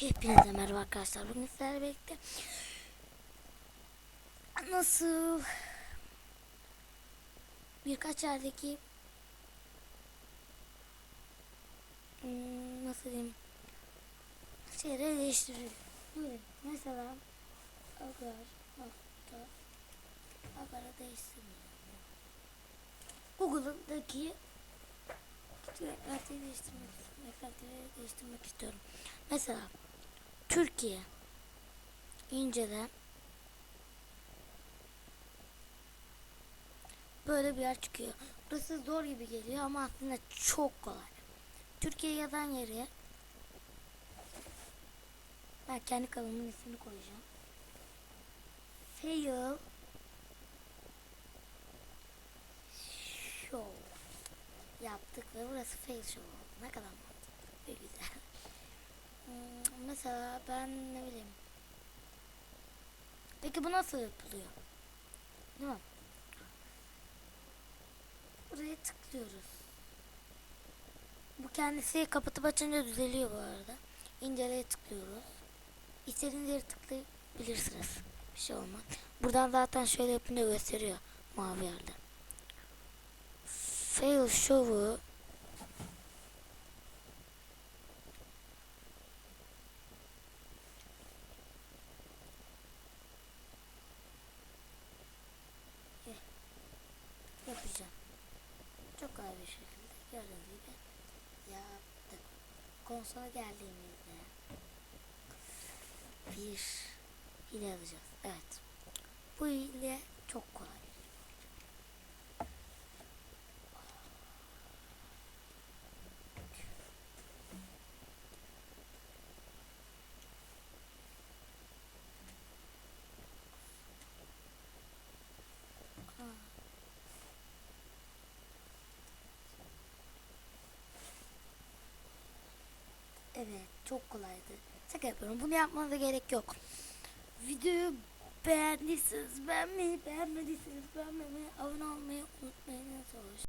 Hepinize merhaba arkadaşlar. Bugün sizlerle birlikte nasıl birkaç yerdeki hmm, nasıl diyeyim şeyleri değiştiriyor. Buyurun. Mesela agar nokta agar'a değiştirmiyor. Google'daki ekranları değiştirmek ekranları değiştirmek istiyorum. Mesela Türkiye inceden böyle bir yer çıkıyor. Burası zor gibi geliyor ama aslında çok kolay. Türkiye yazan yere ben kendi kanalımın ismini koyacağım. Fail Show yaptık ve burası fail show oldu. Ne kadar mantıklı ve güzel. Hmm, mesela ben ne bileyim. Peki bu nasıl yapılıyor? Değil mi? Buraya tıklıyoruz. Bu kendisi kapatıp açınca düzeliyor bu arada. İnceleye tıklıyoruz. İstediğiniz yere tıklayabilirsiniz. Bir şey olmaz. Buradan zaten şöyle yapınca gösteriyor mavi yerde. Fail show'u yapacağım. Çok kolay bir şekilde gördüğünüz gibi yaptık. Konsola geldiğimizde bir hile alacağız. Evet. Bu hile çok kolay. Evet çok kolaydı. Şaka yapıyorum. Bunu yapmanıza gerek yok. Videoyu beğendiyseniz beğenmeyi, beğenmediyseniz beğenmemeyi, abone olmayı unutmayın.